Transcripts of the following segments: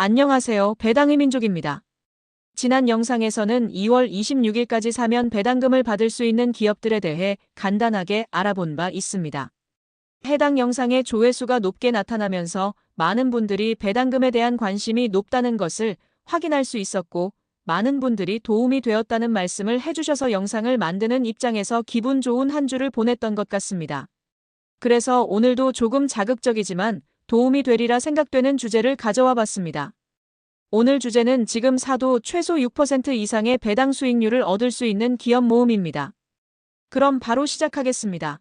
안녕하세요. 배당의 민족입니다. 지난 영상에서는 2월 26일까지 사면 배당금을 받을 수 있는 기업들에 대해 간단하게 알아본 바 있습니다. 해당 영상의 조회수가 높게 나타나면서 많은 분들이 배당금에 대한 관심이 높다는 것을 확인할 수 있었고, 많은 분들이 도움이 되었다는 말씀을 해주셔서 영상을 만드는 입장에서 기분 좋은 한 주를 보냈던 것 같습니다. 그래서 오늘도 조금 자극적이지만 도움이 되리라 생각되는 주제를 가져와 봤습니다. 오늘 주제는 지금 사도 최소 6% 이상의 배당 수익률을 얻을 수 있는 기업 모음입니다. 그럼 바로 시작하겠습니다.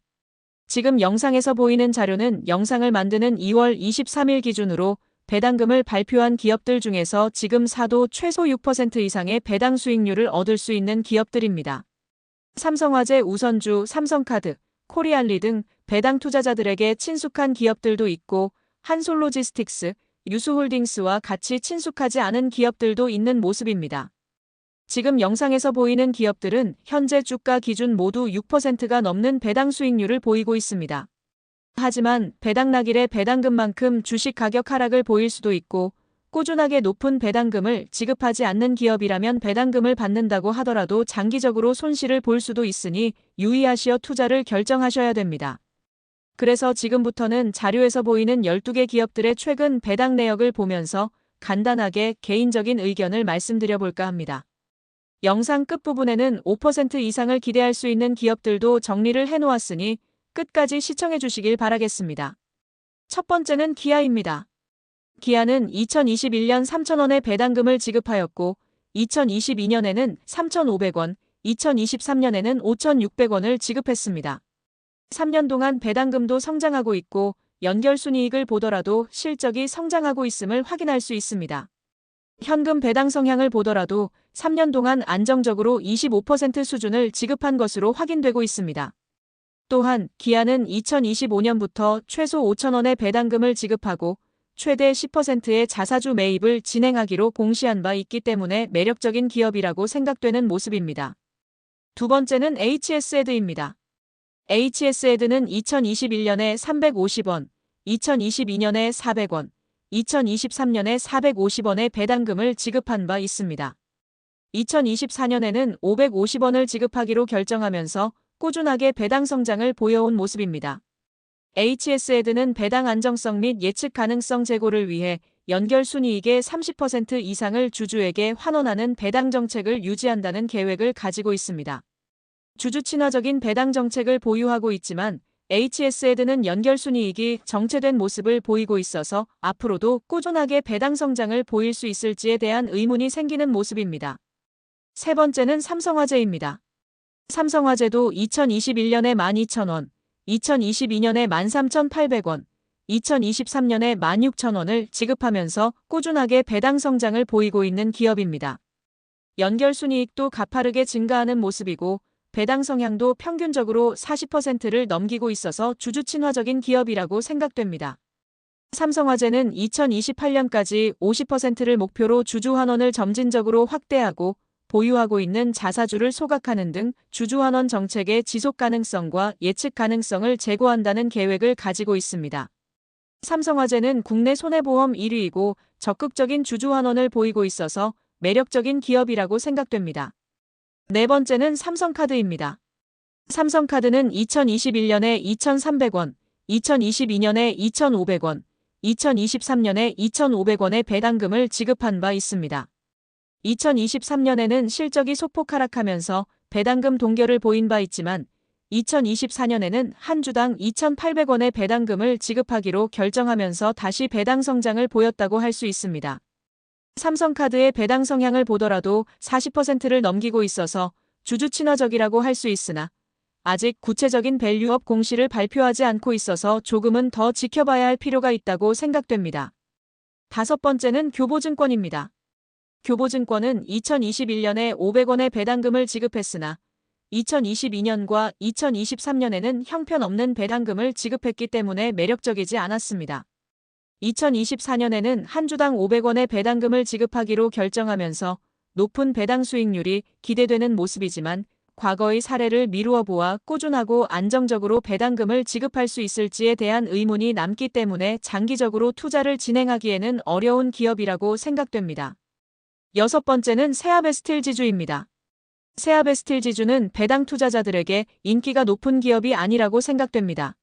지금 영상에서 보이는 자료는 영상을 만드는 2월 23일 기준으로 배당금을 발표한 기업들 중에서 지금 사도 최소 6% 이상의 배당 수익률을 얻을 수 있는 기업들입니다. 삼성화재 우선주, 삼성카드, 코리알리 등 배당 투자자들에게 친숙한 기업들도 있고 한솔로지스틱스, 유수홀딩스와 같이 친숙하지 않은 기업들도 있는 모습입니다. 지금 영상에서 보이는 기업들은 현재 주가 기준 모두 6%가 넘는 배당 수익률을 보이고 있습니다. 하지만 배당 낙일의 배당금만큼 주식 가격 하락을 보일 수도 있고 꾸준하게 높은 배당금을 지급하지 않는 기업이라면 배당금을 받는다고 하더라도 장기적으로 손실을 볼 수도 있으니 유의하시어 투자를 결정하셔야 됩니다. 그래서 지금부터는 자료에서 보이는 12개 기업들의 최근 배당 내역을 보면서 간단하게 개인적인 의견을 말씀드려 볼까 합니다. 영상 끝부분에는 5% 이상을 기대할 수 있는 기업들도 정리를 해 놓았으니 끝까지 시청해 주시길 바라겠습니다. 첫 번째는 기아입니다. 기아는 2021년 3,000원의 배당금을 지급하였고 2022년에는 3,500원, 2023년에는 5,600원을 지급했습니다. 3년 동안 배당금도 성장하고 있고 연결순이익을 보더라도 실적이 성장하고 있음을 확인할 수 있습니다. 현금 배당 성향을 보더라도 3년 동안 안정적으로 25% 수준을 지급한 것으로 확인되고 있습니다. 또한 기아는 2025년부터 최소 5천원의 배당금을 지급하고 최대 10%의 자사주 매입을 진행하기로 공시한 바 있기 때문에 매력적인 기업이라고 생각되는 모습입니다. 두 번째는 HS에드입니다. HS에드는 2021년에 350원, 2022년에 400원, 2023년에 450원의 배당금을 지급한 바 있습니다. 2024년에는 550원을 지급하기로 결정하면서 꾸준하게 배당 성장을 보여온 모습입니다. HS에드는 배당 안정성 및 예측 가능성 제고를 위해 연결 순이익의 30% 이상을 주주에게 환원하는 배당 정책을 유지한다는 계획을 가지고 있습니다. 주주 친화적인 배당 정책을 보유하고 있지만 HS에드는 연결순이익이 정체된 모습을 보이고 있어서 앞으로도 꾸준하게 배당 성장을 보일 수 있을지에 대한 의문이 생기는 모습입니다. 세 번째는 삼성화재입니다. 삼성화재도 2021년에 12,000원, 2022년에 13,800원, 2023년에 16,000원을 지급하면서 꾸준하게 배당 성장을 보이고 있는 기업입니다. 연결순이익도 가파르게 증가하는 모습이고 배당 성향도 평균적으로 40%를 넘기고 있어서 주주 친화적인 기업이라고 생각됩니다. 삼성화재는 2028년까지 50%를 목표로 주주 환원을 점진적으로 확대하고 보유하고 있는 자사주를 소각하는 등 주주 환원 정책의 지속 가능성과 예측 가능성을 제고한다는 계획을 가지고 있습니다. 삼성화재는 국내 손해보험 1위이고 적극적인 주주 환원을 보이고 있어서 매력적인 기업이라고 생각됩니다. 네 번째는 삼성카드입니다. 삼성카드는 2021년에 2,300원, 2022년에 2,500원, 2023년에 2,500원의 배당금을 지급한 바 있습니다. 2023년에는 실적이 소폭 하락하면서 배당금 동결을 보인 바 있지만 2024년에는 한 주당 2,800원의 배당금을 지급하기로 결정하면서 다시 배당 성장을 보였다고 할 수 있습니다. 삼성카드의 배당 성향을 보더라도 40%를 넘기고 있어서 주주 친화적이라고 할 수 있으나 아직 구체적인 밸류업 공시를 발표하지 않고 있어서 조금은 더 지켜봐야 할 필요가 있다고 생각됩니다. 다섯 번째는 교보증권입니다. 교보증권은 2021년에 500원의 배당금을 지급했으나 2022년과 2023년에는 형편없는 배당금을 지급했기 때문에 매력적이지 않았습니다. 2024년에는 한 주당 500원의 배당금을 지급하기로 결정하면서 높은 배당 수익률이 기대되는 모습이지만 과거의 사례를 미루어 보아 꾸준하고 안정적으로 배당금을 지급할 수 있을지에 대한 의문이 남기 때문에 장기적으로 투자를 진행하기에는 어려운 기업이라고 생각됩니다. 여섯 번째는 세아베스틸 지주입니다. 세아베스틸 지주는 배당 투자자들에게 인기가 높은 기업이 아니라고 생각됩니다.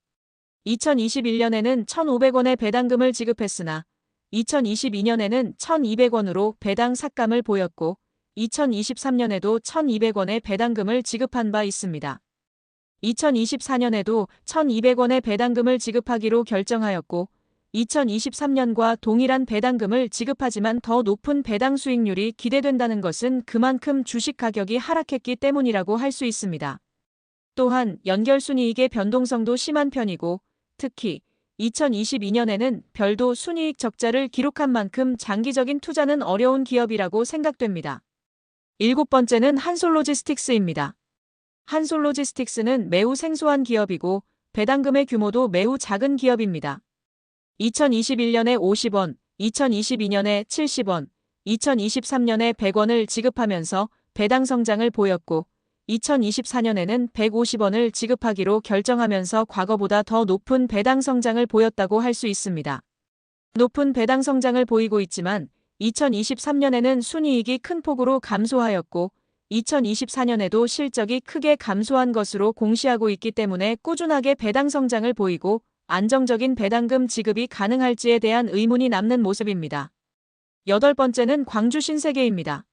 2021년에는 1,500원의 배당금을 지급했으나 2022년에는 1,200원으로 배당 삭감을 보였고 2023년에도 1,200원의 배당금을 지급한 바 있습니다. 2024년에도 1,200원의 배당금을 지급하기로 결정하였고 2023년과 동일한 배당금을 지급하지만 더 높은 배당 수익률이 기대된다는 것은 그만큼 주식 가격이 하락했기 때문이라고 할 수 있습니다. 또한 연결순이익의 변동성도 심한 편이고 특히 2022년에는 별도 순이익 적자를 기록한 만큼 장기적인 투자는 어려운 기업이라고 생각됩니다. 일곱 번째는 한솔로지스틱스입니다. 한솔로지스틱스는 매우 생소한 기업이고 배당금의 규모도 매우 작은 기업입니다. 2021년에 50원, 2022년에 70원, 2023년에 100원을 지급하면서 배당 성장을 보였고 2024년에는 150원을 지급하기로 결정하면서 과거보다 더 높은 배당 성장을 보였다고 할 수 있습니다. 높은 배당 성장을 보이고 있지만 2023년에는 순이익이 큰 폭으로 감소하였고 2024년에도 실적이 크게 감소한 것으로 공시하고 있기 때문에 꾸준하게 배당 성장을 보이고 안정적인 배당금 지급이 가능할지에 대한 의문이 남는 모습입니다. 여덟 번째는 광주 신세계입니다.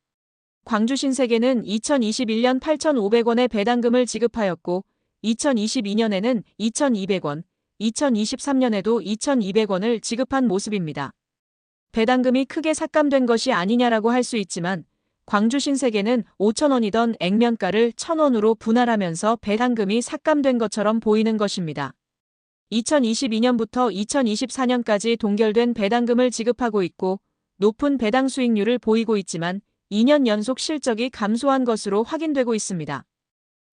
광주 신세계는 2021년 8,500원의 배당금을 지급하였고 2022년에는 2,200원, 2023년에도 2,200원을 지급한 모습입니다. 배당금이 크게 삭감된 것이 아니냐라고 할 수 있지만 광주 신세계는 5,000원이던 액면가를 1,000원으로 분할하면서 배당금이 삭감된 것처럼 보이는 것입니다. 2022년부터 2024년까지 동결된 배당금을 지급하고 있고 높은 배당 수익률을 보이고 있지만 2년 연속 실적이 감소한 것으로 확인되고 있습니다.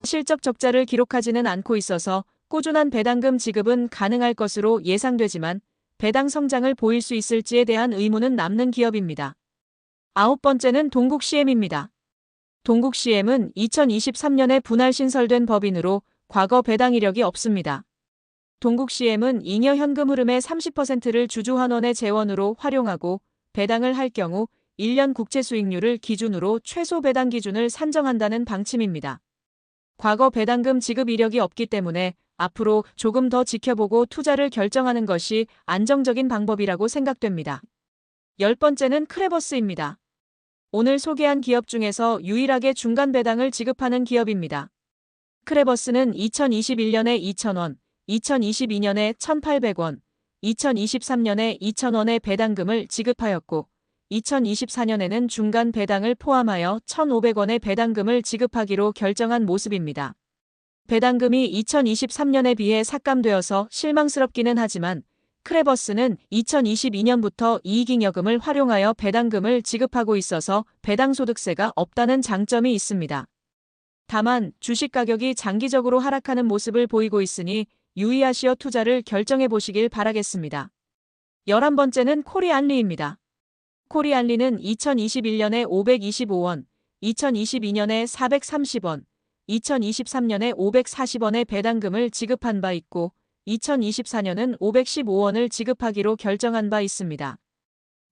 실적 적자를 기록하지는 않고 있어서 꾸준한 배당금 지급은 가능할 것으로 예상되지만 배당 성장을 보일 수 있을지에 대한 의문은 남는 기업입니다. 아홉 번째는 동국CM입니다. 동국CM은 2023년에 분할 신설된 법인으로 과거 배당 이력이 없습니다. 동국CM은 잉여 현금 흐름의 30%를 주주환원의 재원으로 활용하고 배당을 할 경우 1년 국채 수익률을 기준으로 최소 배당 기준을 산정한다는 방침입니다. 과거 배당금 지급 이력이 없기 때문에 앞으로 조금 더 지켜보고 투자를 결정하는 것이 안정적인 방법이라고 생각됩니다. 열 번째는 크레버스입니다. 오늘 소개한 기업 중에서 유일하게 중간 배당을 지급하는 기업입니다. 크레버스는 2021년에 2,000원, 2022년에 1,800원, 2023년에 2,000원의 배당금을 지급하였고 2024년에는 중간 배당을 포함하여 1,500원의 배당금을 지급하기로 결정한 모습입니다. 배당금이 2023년에 비해 삭감되어서 실망스럽기는 하지만 크레버스는 2022년부터 이익잉여금을 활용하여 배당금을 지급하고 있어서 배당소득세가 없다는 장점이 있습니다. 다만 주식 가격이 장기적으로 하락하는 모습을 보이고 있으니 유의하시어 투자를 결정해 보시길 바라겠습니다. 11번째는 코리안리입니다. 코리안리는 2021년에 525원, 2022년에 430원, 2023년에 540원의 배당금을 지급한 바 있고 2024년은 515원을 지급하기로 결정한 바 있습니다.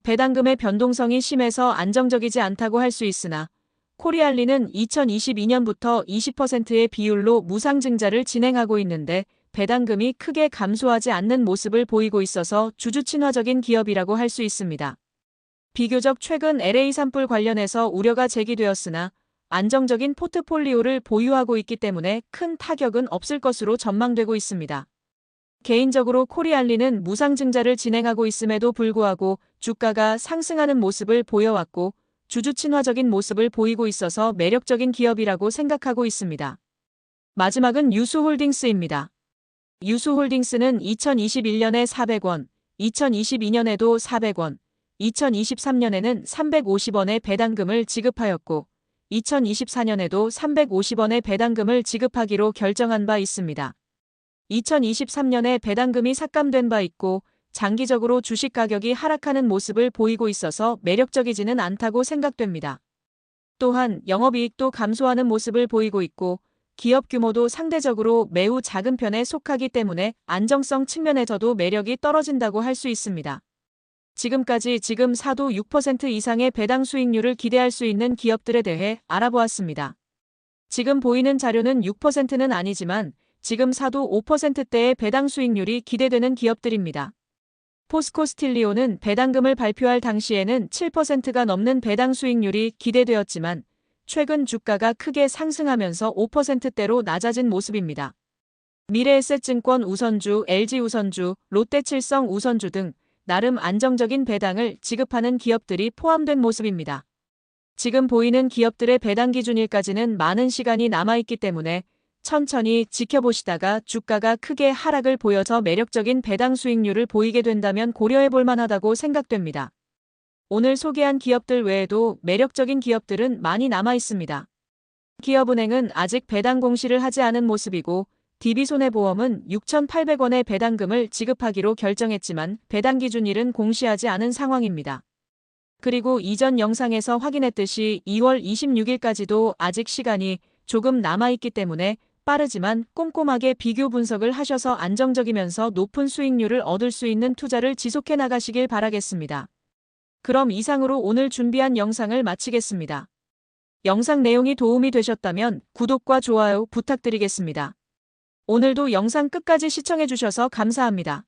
배당금의 변동성이 심해서 안정적이지 않다고 할 수 있으나 코리알리는 2022년부터 20%의 비율로 무상증자를 진행하고 있는데 배당금이 크게 감소하지 않는 모습을 보이고 있어서 주주 친화적인 기업이라고 할 수 있습니다. 비교적 최근 LA 산불 관련해서 우려가 제기되었으나 안정적인 포트폴리오를 보유하고 있기 때문에 큰 타격은 없을 것으로 전망되고 있습니다. 개인적으로 코리알리는 무상증자를 진행하고 있음에도 불구하고 주가가 상승하는 모습을 보여왔고 주주 친화적인 모습을 보이고 있어서 매력적인 기업이라고 생각하고 있습니다. 마지막은 유수홀딩스입니다. 유수홀딩스는 2021년에 400원, 2022년에도 400원, 2023년에는 350원의 배당금을 지급하였고 2024년에도 350원의 배당금을 지급하기로 결정한 바 있습니다. 2023년에 배당금이 삭감된 바 있고 장기적으로 주식 가격이 하락하는 모습을 보이고 있어서 매력적이지는 않다고 생각됩니다. 또한 영업이익도 감소하는 모습을 보이고 있고 기업 규모도 상대적으로 매우 작은 편에 속하기 때문에 안정성 측면에서도 매력이 떨어진다고 할 수 있습니다. 지금까지 지금 사도 6% 이상의 배당 수익률을 기대할 수 있는 기업들에 대해 알아보았습니다. 지금 보이는 자료는 6%는 아니지만 지금 사도 5%대의 배당 수익률이 기대되는 기업들입니다. 포스코 스틸리오는 배당금을 발표할 당시에는 7%가 넘는 배당 수익률이 기대되었지만 최근 주가가 크게 상승하면서 5%대로 낮아진 모습입니다. 미래에셋증권 우선주, LG우선주, 롯데칠성 우선주 등 나름 안정적인 배당을 지급하는 기업들이 포함된 모습입니다. 지금 보이는 기업들의 배당 기준일까지는 많은 시간이 남아있기 때문에 천천히 지켜보시다가 주가가 크게 하락을 보여서 매력적인 배당 수익률을 보이게 된다면 고려해 볼 만하다고 생각됩니다. 오늘 소개한 기업들 외에도 매력적인 기업들은 많이 남아 있습니다. 기업은행은 아직 배당 공시를 하지 않은 모습이고 DB손해보험은 6,800원의 배당금을 지급하기로 결정했지만 배당 기준일은 공시하지 않은 상황입니다. 그리고 이전 영상에서 확인했듯이 2월 26일까지도 아직 시간이 조금 남아있기 때문에 빠르지만 꼼꼼하게 비교 분석을 하셔서 안정적이면서 높은 수익률을 얻을 수 있는 투자를 지속해 나가시길 바라겠습니다. 그럼 이상으로 오늘 준비한 영상을 마치겠습니다. 영상 내용이 도움이 되셨다면 구독과 좋아요 부탁드리겠습니다. 오늘도 영상 끝까지 시청해주셔서 감사합니다.